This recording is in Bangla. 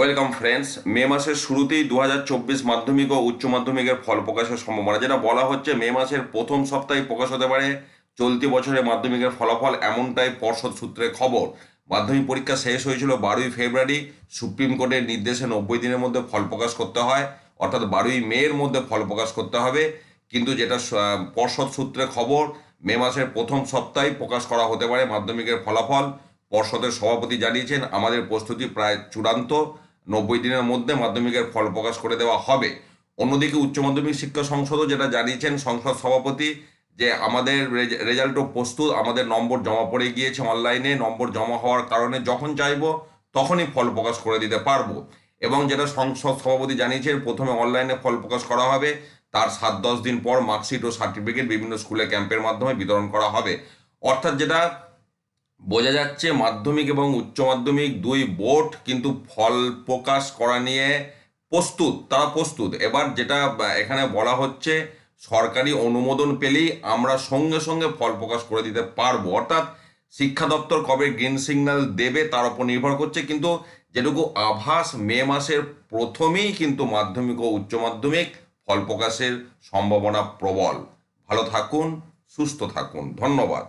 ওয়েলকাম ফ্রেন্ডস মে মাসের শুরুতেই দু হাজার চব্বিশ মাধ্যমিক ও উচ্চ মাধ্যমিকের ফল প্রকাশের সম্ভাবনা। যেটা বলা হচ্ছে মে মাসের প্রথম সপ্তাহে প্রকাশ হতে পারে চলতি বছরের মাধ্যমিকের ফলাফল, এমনটাই পর্ষদ সূত্রে খবর। মাধ্যমিক পরীক্ষা শেষ হয়েছিল বারোই ফেব্রুয়ারি। সুপ্রিম কোর্টের নির্দেশে নব্বই দিনের মধ্যে ফল প্রকাশ করতে হয়। অর্থাৎ বারোই মের মধ্যে ফল প্রকাশ করতে হবে। কিন্তু যেটা পর্ষদ সূত্রে খবর, মে মাসের প্রথম সপ্তাহে প্রকাশ করা হতে পারে মাধ্যমিকের ফলাফল। পর্ষদের সভাপতি জানিয়েছেন, আমাদের প্রস্তুতি প্রায় চূড়ান্ত। নব্বই দিনের মধ্যে মাধ্যমিকের ফল প্রকাশ করে দেওয়া হবে। অন্যদিকে উচ্চ মাধ্যমিক শিক্ষা সংসদও যেটা জানিয়েছেন, সংসদ সভাপতি যে আমাদের রেজ- রেজাল্টও প্রস্তুত, আমাদের নম্বর জমা পড়ে গিয়েছে অনলাইনে, নম্বর জমা হওয়ার কারণে যখন চাইব তখনই ফল প্রকাশ করে দিতে পারব। এবং যেটা সংসদ সভাপতি জানিয়েছেন, প্রথমে অনলাইনে ফল প্রকাশ করা হবে, তার সাত দশ দিন পর মার্কশিট ও সার্টিফিকেট বিভিন্ন স্কুলে ক্যাম্পের মাধ্যমে বিতরণ করা হবে। অর্থাৎ যেটা বোঝা যাচ্ছে মাধ্যমিক এবং উচ্চ মাধ্যমিক দুই বোর্ড কিন্তু ফল প্রকাশ করা নিয়ে প্রস্তুত, তারা প্রস্তুত। এবার যেটা এখানে বলা হচ্ছে সরকারি অনুমোদন পেলেই আমরা সঙ্গে সঙ্গে ফল প্রকাশ করে দিতে পারব। অর্থাৎ শিক্ষা দপ্তর কবে গ্রিন সিগন্যাল দেবে তার উপর নির্ভর করছে, কিন্তু যেটুকু আভাস মে মাসের প্রথমেই কিন্তু মাধ্যমিক ও উচ্চ মাধ্যমিক ফল প্রকাশের সম্ভাবনা প্রবল। ভালো থাকুন, সুস্থ থাকুন। ধন্যবাদ।